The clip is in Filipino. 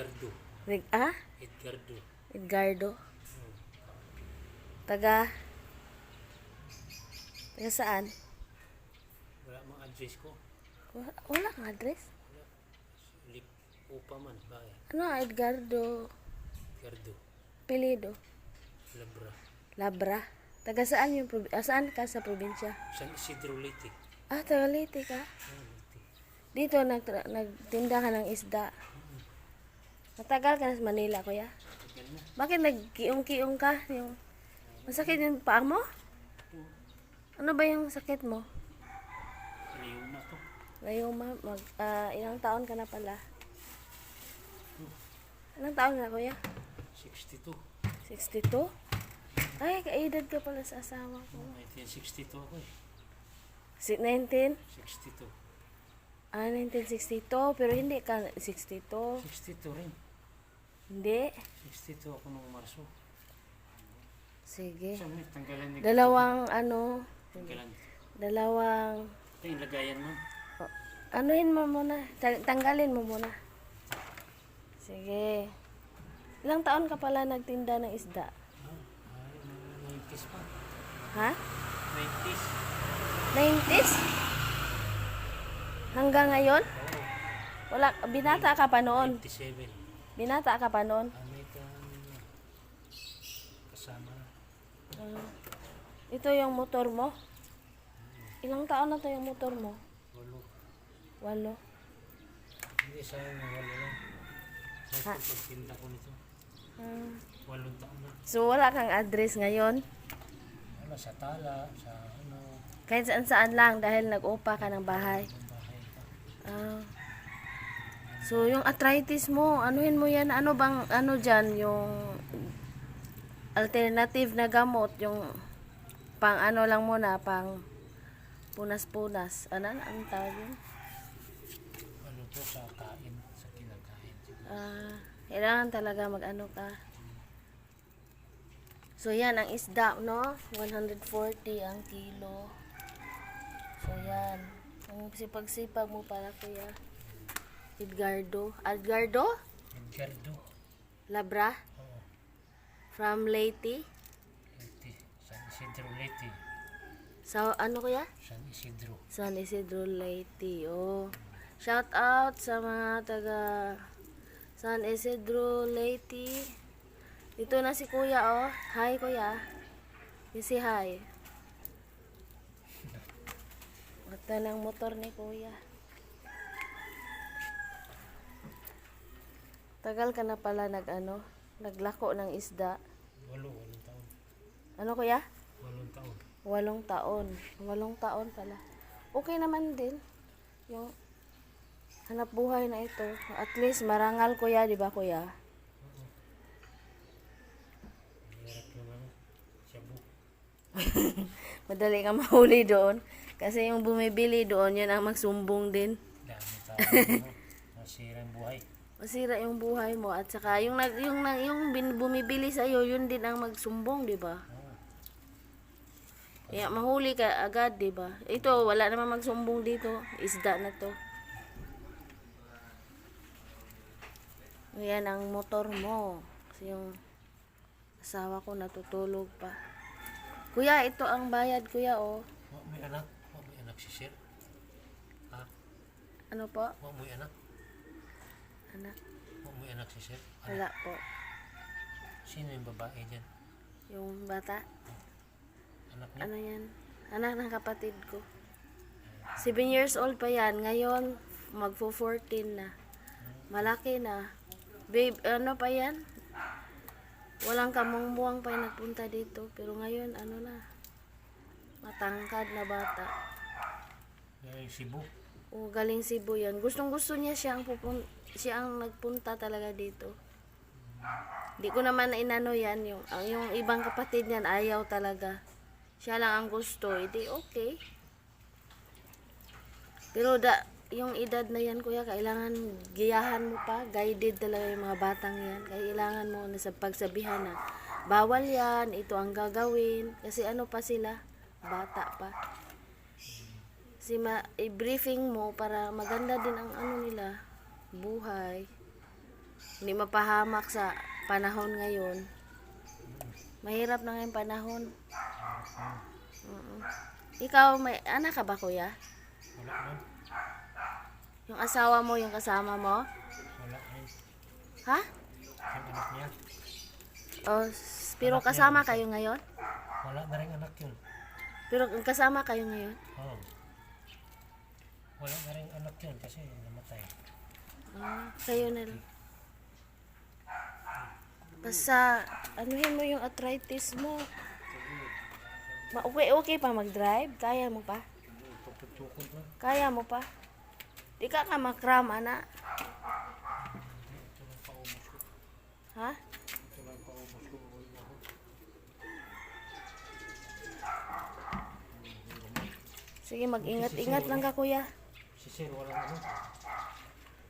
Rig, ah? Edgardo. Edgardo. Taga? Taga saan? Wala mga address ko. Wala, wala kang address? Lip upa man. Bakit? Ano, Edgardo? Edgardo. Pilido? Labra. Labra? Taga saan yung probi- ah, saan ka sa probinsya? San Isidro Leyte. Ah, taga Leyte ka. Leyte. Dito, nag nagtinda ka ng isda. Matagal ka na sa Manila, kuya? Na. Bakit nagkiong-kiong ka? Yung, masakit yung paa mo? Ano ba yung sakit mo? Layo na to. Layoma, mag, ah, ilang taon ka na pala? Ilang taon na, kuya? 62. 62? Ay, kaedad ka pala sa asawa ko. 1962 ako eh. Si 19? 62. Ah, 1962, pero hindi ka 62. 62 rin. Hindi. 62 ako nung Marso. Sige. Saan tanggalan ni... Dalawang, ano, Tanggalan. dalawang, Ito yung lagayan mo. oh, anuhin mo muna. Ta- tanggalin mo muna. Sige. Ilang taon ka pala nagtinda ng isda? Ay, mga 90s pa. Ha? 90s. 90s? Hanggang ngayon? Wala, binata ka pa noon. 97. Binata ka pa noon. Ah, kasama. Ah, ito yung motor mo? Ilang taon na to yung motor mo? Walo. Walo. Hindi sa yung walo lang. Sa pagtinda ko nito. Ah. Walong taon na. so, wala kang address ngayon? Ano, sa tala, sa ano, Kahit saan saan lang dahil nag-upa ka ng bahay. ng bahay pa. Ah. So, yung arthritis mo, anuhin mo yan, ano bang, ano dyan, yung alternative na gamot, yung pang ano lang muna, pang punas-punas. Ano, ang tawag yun? Ano to sa kain, sa kinakain. Ah, kailangan talaga mag-ano ka. So, yan, ang isda, no? 140 ang kilo. So, yan. Ang sipag-sipag mo para kuya. Edgardo. Edgardo? Edgardo. Labra? Oo. From Leyte? Leyte. San Isidro Leyte. Sa ano kuya? San Isidro. San Isidro Leyte. Oh. Shout out sa mga taga San Isidro Leyte. Ito na si kuya oh. Hi kuya. You say hi. Ito ng motor ni kuya. Tagal ka na pala nag ano, naglako ng isda. Walo, walong taon. Ano kuya? Walong taon. Walong taon. Walong taon pala. Okay naman din. Yung hanap buhay na ito. At least marangal kuya, di ba kuya? Ano. Madali ka mahuli doon. Kasi yung bumibili doon, yun ang magsumbong din. Dami tao. ano, Masirang buhay. Masira yung buhay mo. At saka yung, nag, yung, nag- yung bin, bumibili sa'yo, yun din ang magsumbong, di ba? Kaya mahuli ka agad, di ba? Ito, wala naman magsumbong dito. Isda na to. Ayan ang motor mo. Kasi yung asawa ko natutulog pa. Kuya, ito ang bayad, kuya, oh. May anak. May anak si Sir. Ha? Ano po? May anak. Anak? Wa may anak si Sir. Wala po. Sino yung babae dyan? Yung bata? Anak niya? Ano yan? Anak ng kapatid ko. 7 years old pa yan. Ngayon, magpo 14 na. Malaki na. Babe, ano pa yan? Walang kamungbuang pa yung nagpunta dito. Pero ngayon, ano na. Matangkad na bata. Dahil Cebu. O, galing Cebu yan. Gustong gusto niya siyang pupun siya ang nagpunta talaga dito. Di ko naman inano yan. Yung, ang, yung ibang kapatid niyan, ayaw talaga. Siya lang ang gusto. Hindi, okay. Pero da, yung edad na yan, kuya, kailangan giyahan mo pa. Guided talaga yung mga batang yan. Kailangan mo na sa pagsabihan na, bawal yan, ito ang gagawin. Kasi ano pa sila, bata pa. Kasi ma- i-briefing mo para maganda din ang ano nila, buhay. Hindi mapahamak sa panahon ngayon. Mahirap na ngayong panahon. Oo. Ikaw, may anak ka ba, kuya? Wala na. Yung asawa mo, yung kasama mo? Wala na. Ha? Yung anak niya. O, s- pero kasama kayo ngayon? Wala na rin anak yun. Pero kasama kayo ngayon? Oo. Wala na rin anak yun kasi namatay. Ah, kayo na lang. Basta, anuhin mo yung arthritis mo. Ma okay, okay pa mag-drive? Kaya mo pa? Kaya mo pa? Di ka ka makram, ana. Ha? Sige, mag-ingat-ingat lang ka, kuya. Si Sir, walang ano.